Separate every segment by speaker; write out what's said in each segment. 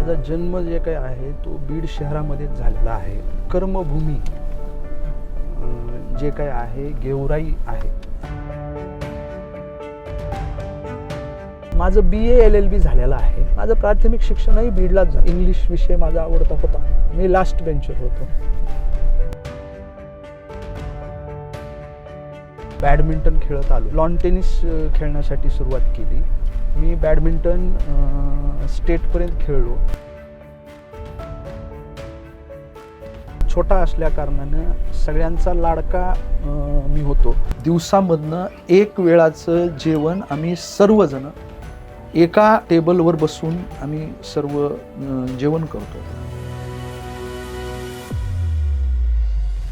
Speaker 1: माझा जन्म जे काही आहे तो बीड शहरामध्येच झालेला आहे. कर्मभूमी जे काही आहे गेवराई आहे. माझं बी ए एल एल बी झालेलं आहे. माझं प्राथमिक शिक्षणही बीडलाच झालं. इंग्लिश विषय माझा आवडता होता. मी लास्ट बेंचर होतो. बॅडमिंटन खेळत आलो. लॉन टेनिस खेळण्यासाठी सुरुवात केली. मी बॅडमिंटन स्टेटपर्यंत खेळलो. छोटा असल्या कारणानं सगळ्यांचा लाडका मी होतो. दिवसामधनं एक वेळाचं जेवण आम्ही सर्वजण एका टेबलवर बसून आम्ही सर्व जेवण करतो.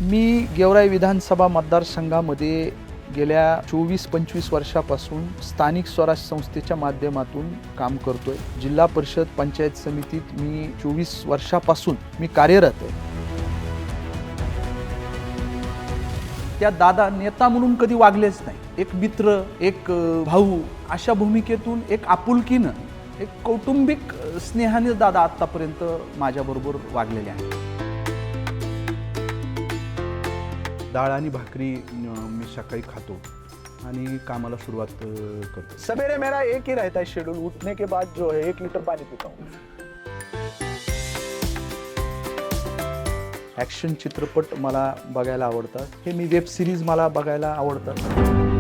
Speaker 1: मी गेवराई विधानसभा मतदारसंघामध्ये गेल्या चोवीस पंचवीस वर्षापासून स्थानिक स्वराज्य संस्थेच्या माध्यमातून काम करतोय. जिल्हा परिषद पंचायत समितीत मी चोवीस वर्षापासून मी कार्यरत आहे. त्या दादा नेता म्हणून कधी वागलेच नाही. एक मित्र एक भाऊ अशा भूमिकेतून एक आपुलकीनं एक कौटुंबिक स्नेहाने दादा आत्तापर्यंत माझ्याबरोबर वागलेले आहेत. डाळ आणि भाकरी मी सकाळी खातो आणि कामाला सुरुवात करतो.
Speaker 2: सवेरे मेरा एक ही रहता है शेड्यूल उठने के बाद जो है एक लीटर पानी पीता हूँ।
Speaker 1: ॲक्शन चित्रपट मला बघायला आवडतात. हे मी वेब सिरीज मला बघायला आवडतात.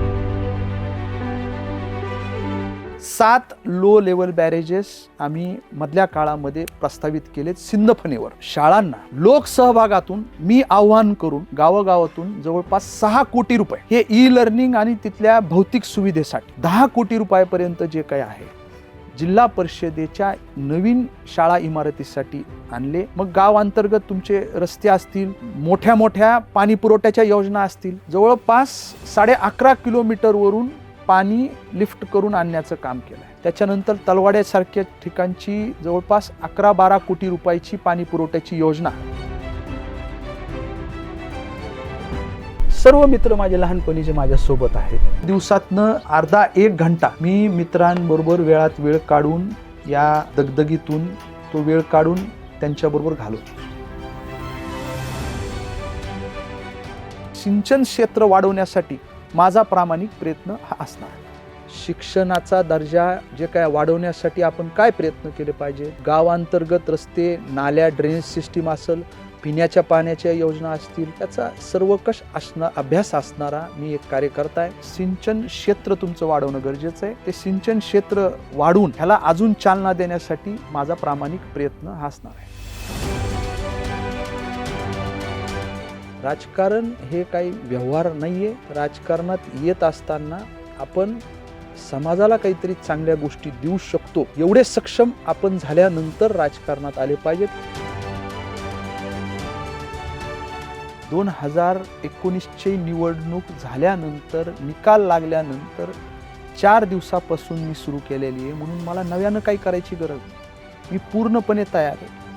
Speaker 1: सात लो लेवल बॅरेजेस आम्ही मधल्या काळामध्ये प्रस्तावित केलेत सिंदफणीवर शाळांना लोकसहभागातून मी आव्हान करून गावोगावातून जवळपास सहा कोटी रुपये हे ई लर्निंग आणि तिथल्या भौतिक सुविधेसाठी दहा कोटी रुपयापर्यंत जे काही आहे जिल्हा परिषदेच्या नवीन शाळा इमारतीसाठी आणले. मग गाव अंतर्गत तुमचे रस्ते असतील मोठ्या मोठ्या पाणी पुरवठ्याच्या योजना असतील जवळपास साडे अकरा किलोमीटरवरून पाणी लिफ्ट करून आणण्याचं काम केलं आहे त्याच्यानंतर तलवाड्यासारख्या ठिकाणची जवळपास अकरा बारा कोटी रुपयाची पाणी पुरवठ्याची योजना. सर्व मित्र माझे लहानपणी जे माझ्यासोबत आहेत दिवसातनं अर्धा एक घंटा मी मित्रांबरोबर वेळात वेळ काढून या दगदगीतून तो वेळ काढून त्यांच्याबरोबर घालवतो. सिंचन क्षेत्र वाढवण्यासाठी माझा प्रामाणिक प्रयत्न हा असणार. शिक्षणाचा दर्जा जे काय वाढवण्यासाठी आपण काय प्रयत्न केले पाहिजे? गावांतर्गत रस्ते नाल्या ड्रेनेज सिस्टीम असेल पिण्याच्या पाण्याच्या योजना असतील त्याचा सर्वकष असणं अभ्यास असणारा मी एक कार्यकर्ता आहे सिंचन क्षेत्र तुमचं वाढवणं गरजेचं आहे. ते सिंचन क्षेत्र वाढवून ह्याला अजून चालना देण्यासाठी माझा प्रामाणिक प्रयत्न हा असणार आहे. राजकारण हे काही व्यवहार नाही आहे राजकारणात येत असताना आपण समाजाला काहीतरी चांगल्या गोष्टी देऊ शकतो. एवढे सक्षम आपण झाल्यानंतर राजकारणात आले पाहिजेत. दोन हजार एकोणीसची निवडणूक झाल्यानंतर निकाल लागल्यानंतर चार दिवसापासून मी सुरू केलेली आहे. म्हणून मला नव्यानं काही करायची गरज नाही. मी पूर्णपणे तयार आहे.